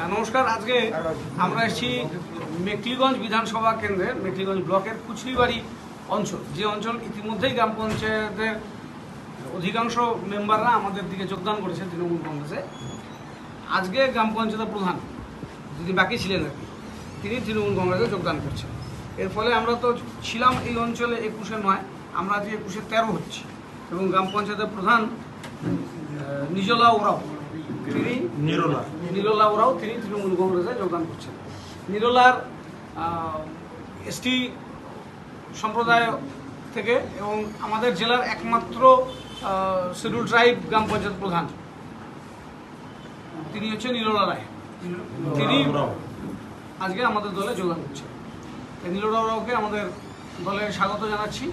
হ্যাঁ, নমস্কার। আজকে আমরা এসেছি মেকলিগঞ্জ বিধানসভা কেন্দ্রের মেকলিগঞ্জ ব্লকের কুচলিবাড়ি অঞ্চল। যে অঞ্চল ইতিমধ্যেই গ্রাম পঞ্চায়েতের অধিকাংশ মেম্বাররা আমাদের দিকে যোগদান করেছে তৃণমূল কংগ্রেসে। আজকে গ্রাম পঞ্চায়েতের প্রধান যিনি বাকি ছিলেন আর তিনি তৃণমূল কংগ্রেসে যোগদান করছেন। এর ফলে আমরা তো ছিলাম এই অঞ্চলে একুশে নয় আমরা আজকে একুশে তেরো হচ্ছি। এবং গ্রাম পঞ্চায়েতের প্রধান নিজলা ওরাও। তিনি নিরোলা নিরোলা ওরাও তিনি তৃণমূল কংগ্রেসে যোগদান করছেন। নিরোলার এসটি সম্প্রদায় থেকে এবং আমাদের জেলার একমাত্র শিডিউল ট্রাইব গ্রাম পঞ্চায়েত প্রধান। তিনি হচ্ছেন নিরোলা রায়। তিনি আজকে আমাদের দলে যোগদান করছেন। এই নীলরা ওরাওকে আমাদের দলে স্বাগত জানাচ্ছি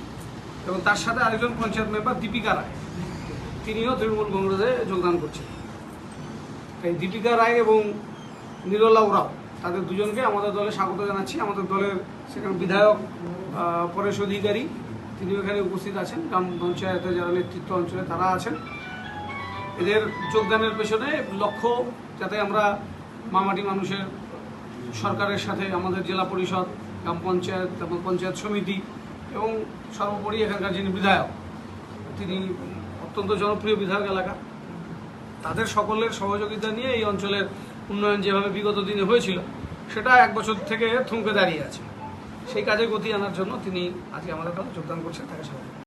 এবং তার সাথে আরেকজন পঞ্চায়েত মেম্বার দীপিকা রায়। তিনিও তৃণমূল কংগ্রেসে যোগদান করছেন। এই দীপিকা রায় এবং নিরলা ওরাও, তাদের দুজনকে আমাদের দলে স্বাগত জানাচ্ছি। আমাদের দলের সেখানে বিধায়ক পরেশ অধিকারী তিনি এখানে উপস্থিত আছেন। গ্রাম পঞ্চায়েতের যারা নেতৃত্ব অঞ্চলে তারা আছেন। এদের যোগদানের পেছনে লক্ষ্য যাতে আমরা মামাটি মানুষের সরকারের সাথে আমাদের জেলা পরিষদ, গ্রাম পঞ্চায়েত এবং পঞ্চায়েত সমিতি এবং সর্বোপরি এখানকার যিনি বিধায়ক, তিনি অত্যন্ত জনপ্রিয় বিধায়ক এলাকা তাদের সকলের সহযোগিতা নিয়ে এই অঞ্চলের উন্নয়ন যেভাবে বিগত দিনে হয়েছিল, সেটা এক বছর থেকে থমকে দাঁড়িয়ে আছে। সেই কাজে গতি আনার জন্য তিনি আজকে আমাদের কাছে যোগদান করছেন, তাকে স্বাগত।